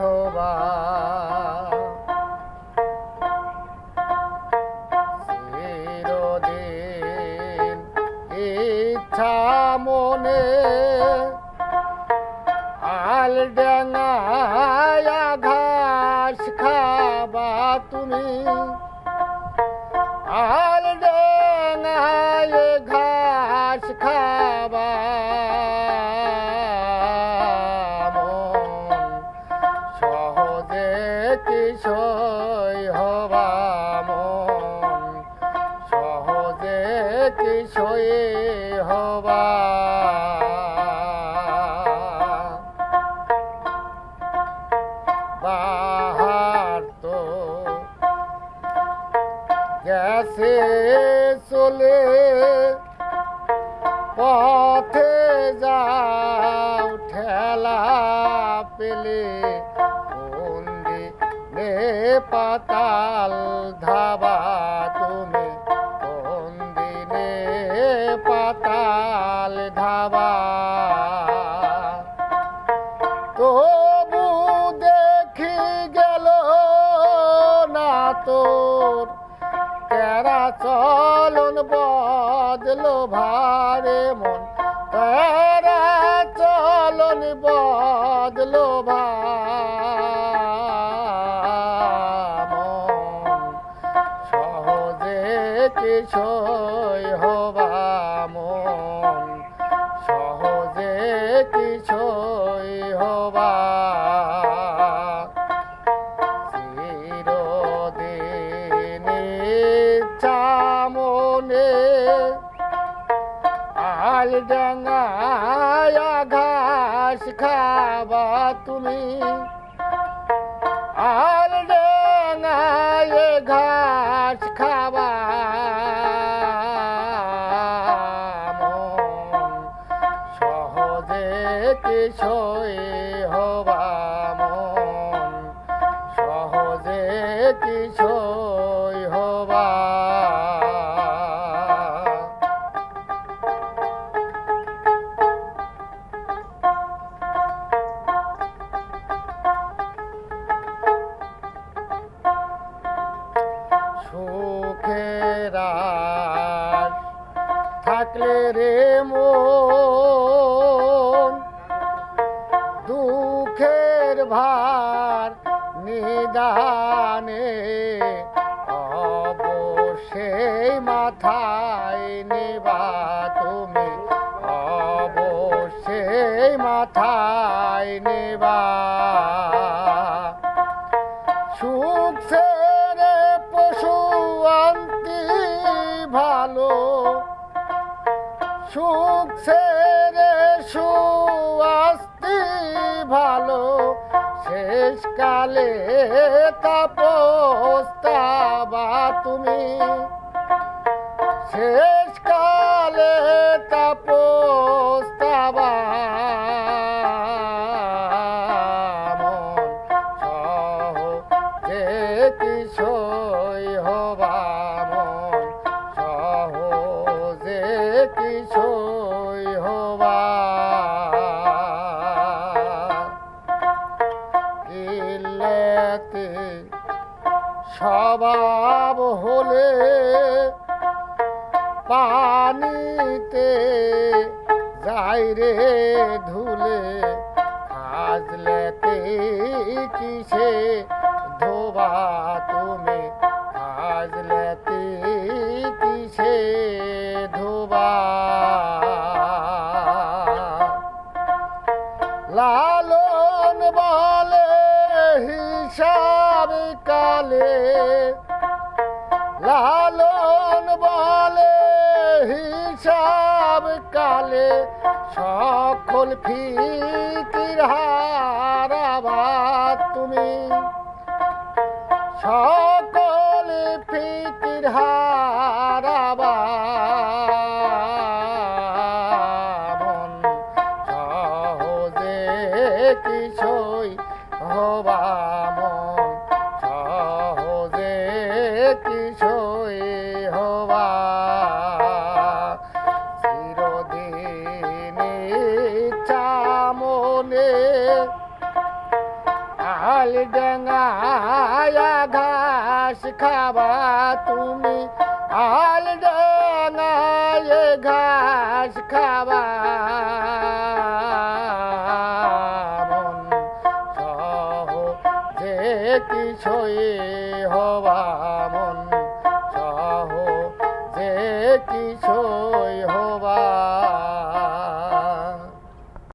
হবা চিরদিন ইচ্ছা মনে আল ডাঙায়া ঘাস খাবা তুমি। আ কিশোয় হবা মন সহজে কিশোয় হবা। বাহার তো গেছে চলে পথে যাও ঠেলা পেলে। পাতাল ধাবা তুমি বন্দি নে পাতাল ধাবা? তবু দেখি গেল না তোর তেরা চলন বদলো ভারে মন। কিছুই হবা মন। সহজে কিছুই হবা। চিরদিনে চামনে আল ডাঙায়া ঘাস খাবা তুমি। আল কিছুই হবা মন। সহজে কিছুই হবা? সুখের থাকলে রে মন। দুঃখের ভার নিদানে অবশ্যই মাথায় নেবা তুমি। অবশ্যই মাথায় নেবা। সুখ ছেড়ে পশু ভালো। সুখ ছেড়ে সুয়াস্তি ভালো। শেষকালে তাপস্তাবা তুমি। শেষকালে তাপস্তাবা সহ যে কিছুই পানিতে যাই রে ধুলে খাজলেতে কিসে ধোবা তুমি খাজলেতে কিসে ধোবা। লালন বলে হিসাব কালে, লালন বলে হিসাব কালে সকল ফিকির হারাবা তুমি। সকল ফিকির হারাবা মন সহজে কিছুই হবা আল ডাঙায়া ঘাস খাবা তুমি। আল ডাঙায় ঘাস খাবা। সহজে কিছুই হবা মন সহজে কিছুই হবা